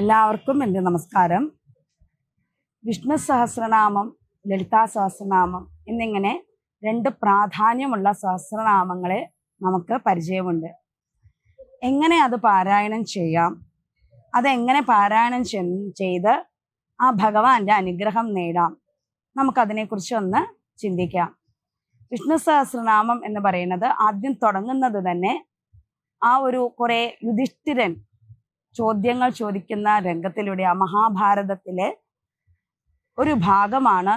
എല്ലാവർക്കും എന്റെ നമസ്കാരം. വിഷ്ണു സഹസ്രനാമം ലളിതാ സഹസ്രനാമം എന്നിങ്ങനെ രണ്ട് പ്രാധാന്യമുള്ള സഹസ്രനാമങ്ങളെ നമുക്ക് പരിചയമുണ്ട്. എങ്ങനെ അത് പാരായണം ചെയ്യാം? അതെങ്ങനെ പാരായണം ചെയ്ത് ആ ഭഗവാന്റെ അനുഗ്രഹം നേടാം? നമുക്കതിനെക്കുറിച്ച് ഒന്ന് ചിന്തിക്കാം. വിഷ്ണു സഹസ്രനാമം എന്ന് പറയുന്നത് ആദ്യം തുടങ്ങുന്നത് തന്നെ ആ ഒരു കുറേ യുധിഷ്ഠിരൻ ചോദ്യങ്ങൾ ചോദിക്കുന്ന രംഗത്തിലൂടെ ആ മഹാഭാരതത്തിലെ ഒരു ഭാഗമാണ്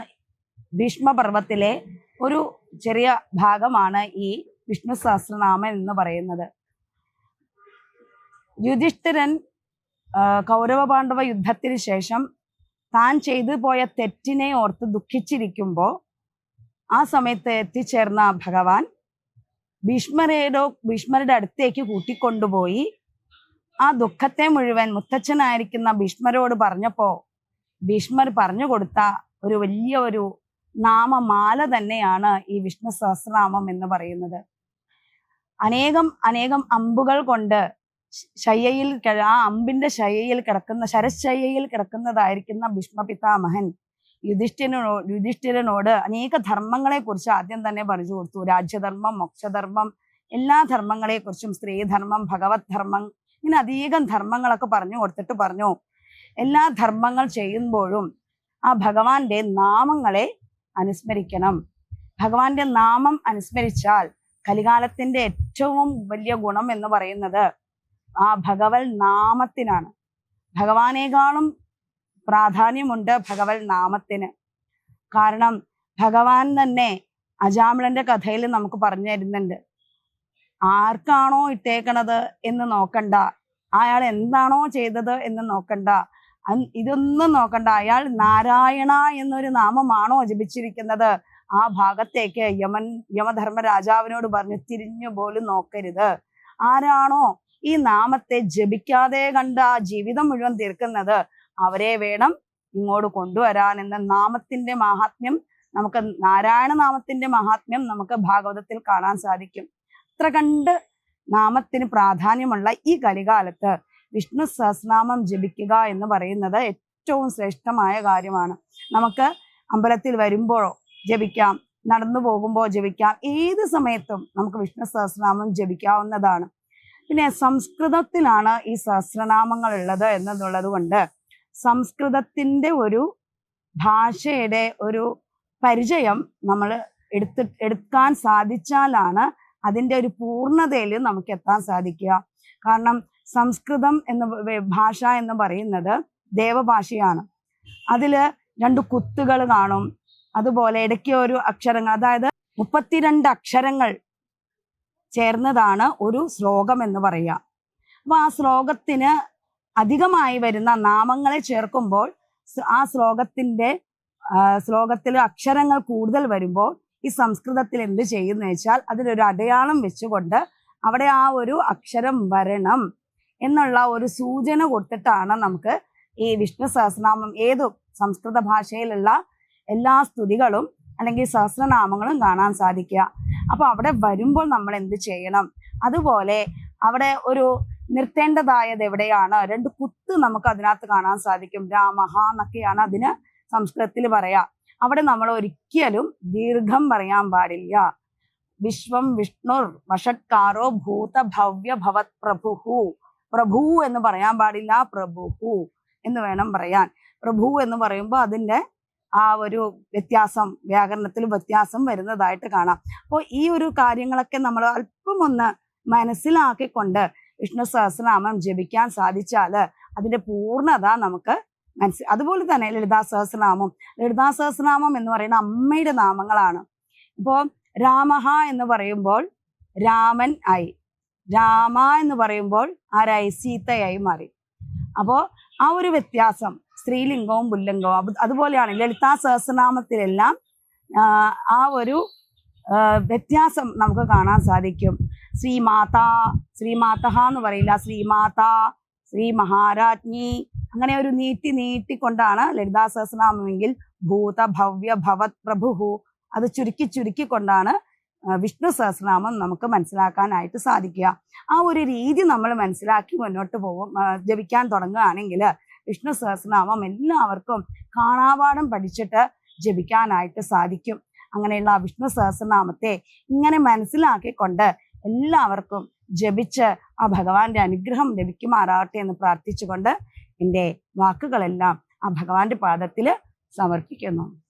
ഭീഷ്മപർവത്തിലെ ഒരു ചെറിയ ഭാഗമാണ് ഈ വിഷ്ണു സഹസ്രനാമം എന്ന് പറയുന്നത്. യുധിഷ്ഠിരൻ കൗരവ പാണ്ഡവ യുദ്ധത്തിന് ശേഷം താൻ ചെയ്തു പോയ തെറ്റിനെ ഓർത്ത് ദുഃഖിച്ചിരിക്കുമ്പോൾ ആ സമയത്ത് എത്തിച്ചേർന്ന ഭഗവാൻ ഭീഷ്മരയുടെ ഭീഷ്മരുടെ അടുത്തേക്ക് കൂട്ടിക്കൊണ്ടുപോയി ആ ദുഃഖത്തെ മുഴുവൻ മുത്തച്ഛനായിരിക്കുന്ന ഭീഷ്മരോട് പറഞ്ഞപ്പോ ഭീഷ്മർ പറഞ്ഞു കൊടുത്ത ഒരു വലിയ ഒരു നാമമാല തന്നെയാണ് ഈ വിഷ്ണു സഹസ്രനാമം എന്ന് പറയുന്നത്. അനേകം അനേകം അമ്പുകൾ കൊണ്ട് ശയ്യയിൽ ആ അമ്പിന്റെ ശയ്യയിൽ കിടക്കുന്ന ശരശയ്യയിൽ കിടക്കുന്നതായിരിക്കുന്ന ഭീഷ്മ പിതാമഹൻ യുധിഷ്ഠിരനോ യുധിഷ്ഠിരനോട് അനേക ധർമ്മങ്ങളെ കുറിച്ച് ആദ്യം തന്നെ പറഞ്ഞു കൊടുത്തു. രാജ്യധർമ്മം മോക്ഷധർമ്മം എല്ലാ ധർമ്മങ്ങളെ കുറിച്ചും സ്ത്രീധർമ്മം ഭഗവത് ധർമ്മം ഇങ്ങനെ അധികം ധർമ്മങ്ങളൊക്കെ പറഞ്ഞു കൊടുത്തിട്ട് പറഞ്ഞു. എല്ലാ ധർമ്മങ്ങൾ ചെയ്യുമ്പോഴും ആ ഭഗവാന്റെ നാമങ്ങളെ അനുസ്മരിക്കണം. ഭഗവാന്റെ നാമം അനുസ്മരിച്ചാൽ കലികാലത്തിന്റെ ഏറ്റവും വലിയ ഗുണം എന്ന് പറയുന്നത് ആ ഭഗവൽ നാമത്തിനാണ്. ഭഗവാനേക്കാളും പ്രാധാന്യമുണ്ട് ഭഗവൽ നാമത്തിന്. കാരണം ഭഗവാൻ തന്നെ അജാമിളന്റെ കഥയിൽ നമുക്ക് പറഞ്ഞു തരുന്നുണ്ട്. ആർക്കാണോ ഇട്ടേക്കണത് എന്ന് നോക്കണ്ട. അയാൾ എന്താണോ ചെയ്തത് എന്ന് നോക്കണ്ട. ഇതൊന്നും നോക്കണ്ട. അയാൾ നാരായണ എന്നൊരു നാമമാണോ ജപിച്ചിരിക്കുന്നത്? ആ ഭാഗത്തേക്ക് യമൻ യമധർമ്മ രാജാവിനോട് പറഞ്ഞു തിരിഞ്ഞു പോലും നോക്കരുത്. ആരാണോ ഈ നാമത്തെ ജപിക്കാതെ കണ്ട ജീവിതം മുഴുവൻ തീർക്കുന്നത്? അവരെ വേണം ഇങ്ങോട്ട് കൊണ്ടുവരാൻ എന്ന നാമത്തിന്റെ മഹാത്മ്യം നമുക്ക് നാരായണ നാമത്തിന്റെ മഹാത്മ്യം നമുക്ക് ഭാഗവതത്തിൽ കാണാൻ സാധിക്കും. അത്ര കണ്ട് നാമത്തിന് പ്രാധാന്യമുള്ള ഈ കലികാലത്ത് വിഷ്ണു സഹസ്രനാമം ജപിക്കുക എന്ന് പറയുന്നത് ഏറ്റവും ശ്രേഷ്ഠമായ കാര്യമാണ്. നമുക്ക് അമ്പലത്തിൽ വരുമ്പോഴോ ജപിക്കാം നടന്നു പോകുമ്പോൾ ജപിക്കാം ഏത് സമയത്തും നമുക്ക് വിഷ്ണു സഹസ്രനാമം ജപിക്കാവുന്നതാണ്. പിന്നെ സംസ്കൃതത്തിലാണ് ഈ സഹസ്രനാമങ്ങൾ ഉള്ളത് എന്നുള്ളത് കൊണ്ട് സംസ്കൃതത്തിന്റെ ഒരു ഭാഷയുടെ ഒരു പരിചയം നമ്മൾ എടുത്ത് എടുക്കാൻ സാധിച്ചാലാണ് അതിന്റെ ഒരു പൂർണതയിൽ നമുക്ക് എത്താൻ സാധിക്കുക. കാരണം സംസ്കൃതം എന്ന ഭാഷ എന്ന് പറയുന്നത് ദേവഭാഷയാണ്. അതിൽ രണ്ട് കുത്തുകൾ കാണും. അതുപോലെ ഇടയ്ക്ക് ഒരു അക്ഷരങ്ങൾ അതായത് മുപ്പത്തിരണ്ട് അക്ഷരങ്ങൾ ചേർന്നതാണ് ഒരു ശ്ലോകം എന്ന് പറയുക. അപ്പൊ ആ ശ്ലോകത്തിന് അധികമായി വരുന്ന നാമങ്ങളെ ചേർക്കുമ്പോൾ ആ ശ്ലോകത്തിന്റെ ശ്ലോകത്തിൽ അക്ഷരങ്ങൾ കൂടുതൽ വരുമ്പോൾ ഈ സംസ്കൃതത്തിൽ എന്ത് ചെയ്യുന്ന വെച്ചാൽ അതിലൊരു അടയാളം വെച്ചുകൊണ്ട് അവിടെ ആ ഒരു അക്ഷരം വരണം എന്നുള്ള ഒരു സൂചന കൊടുത്തിട്ടാണ് നമുക്ക് ഈ വിഷ്ണു സഹസ്രനാമം ഏതു സംസ്കൃത ഭാഷയിലുള്ള എല്ലാ സ്തുതികളും അല്ലെങ്കിൽ സഹസ്രനാമങ്ങളും കാണാൻ സാധിക്കുക. അപ്പൊ അവിടെ വരുമ്പോൾ നമ്മൾ എന്ത് ചെയ്യണം? അതുപോലെ അവിടെ ഒരു നിർത്തേണ്ടതായത് എവിടെയാണ്? രണ്ട് കുത്ത് നമുക്ക് അതിനകത്ത് കാണാൻ സാധിക്കും. രാമഹ എന്നൊക്കെയാണ് അതിന് സംസ്കൃതത്തിൽ പറയാ. അവിടെ നമ്മൾ ഒരിക്കലും ദീർഘം പറയാൻ പാടില്ല. വിശ്വം വിഷ്ണുർ വഷട്ടാരോ ഭൂത ഭവ്യ ഭവത് പ്രഭുഹു. പ്രഭു എന്ന് പറയാൻ പാടില്ല പ്രഭുഹു എന്ന് വേണം പറയാൻ. പ്രഭു എന്ന് പറയുമ്പോൾ അതിന്റെ ആ ഒരു വ്യത്യാസം വ്യാകരണത്തിൽ വ്യത്യാസം വരുന്നതായിട്ട് കാണാം. അപ്പോൾ ഈ ഒരു കാര്യങ്ങളൊക്കെ നമ്മൾ അല്പം ഒന്ന് മനസ്സിലാക്കിക്കൊണ്ട് വിഷ്ണു സഹസ്രനാമം ജപിക്കാൻ സാധിച്ചാൽ അതിന്റെ പൂർണത നമുക്ക് മനസ്സിൽ അതുപോലെ തന്നെ ലളിതാ സഹസ്രനാമം. ലളിതാ സഹസ്രനാമം എന്ന് പറയുന്ന അമ്മയുടെ നാമങ്ങളാണ്. ഇപ്പോൾ രാമഹ എന്ന് പറയുമ്പോൾ രാമൻ ആയി. രാമ എന്ന് പറയുമ്പോൾ ആരായി? സീതയായി മാറി. അപ്പോൾ ആ ഒരു വ്യത്യാസം സ്ത്രീലിംഗവും പുല്ലിംഗവും അത് അതുപോലെയാണ് ലളിതാ സഹസ്രനാമത്തിലെല്ലാം ആ ഒരു വ്യത്യാസം നമുക്ക് കാണാൻ സാധിക്കും. ശ്രീമാതാ ശ്രീമാതഹ എന്ന് പറയില്ല. ശ്രീമാതാ ശ്രീ മഹാരാജ്ഞി അങ്ങനെ ഒരു നീട്ടി നീട്ടിക്കൊണ്ടാണ് ലളിതാ സഹസ്രനാമെങ്കിൽ ഭൂത ഭവ്യ ഭവത് പ്രഭുഹു. അത് ചുരുക്കി ചുരുക്കി കൊണ്ടാണ് ആ, വിഷ്ണു സഹസ്രനാമം നമുക്ക് മനസ്സിലാക്കാനായിട്ട് സാധിക്കുക. ആ ഒരു രീതി നമ്മൾ മനസ്സിലാക്കി മുന്നോട്ട് പോകും ജപിക്കാൻ തുടങ്ങുകയാണെങ്കിൽ വിഷ്ണു സഹസ്രനാമം എല്ലാവർക്കും കാണാപാഠം പഠിച്ചിട്ട് ജപിക്കാനായിട്ട് സാധിക്കും. അങ്ങനെയുള്ള വിഷ്ണു സഹസ്രനാമത്തെ ഇങ്ങനെ മനസ്സിലാക്കിക്കൊണ്ട് എല്ലാവർക്കും ജപിച്ച് ആ ഭഗവാന്റെ അനുഗ്രഹം ലഭിക്കുമാറാകട്ടെ എന്ന് പ്രാർത്ഥിച്ചുകൊണ്ട് എന്റെ വാക്കുകളെല്ലാം ആ ഭഗവാന്റെ പാദത്തിൽ സമർപ്പിക്കുന്നു.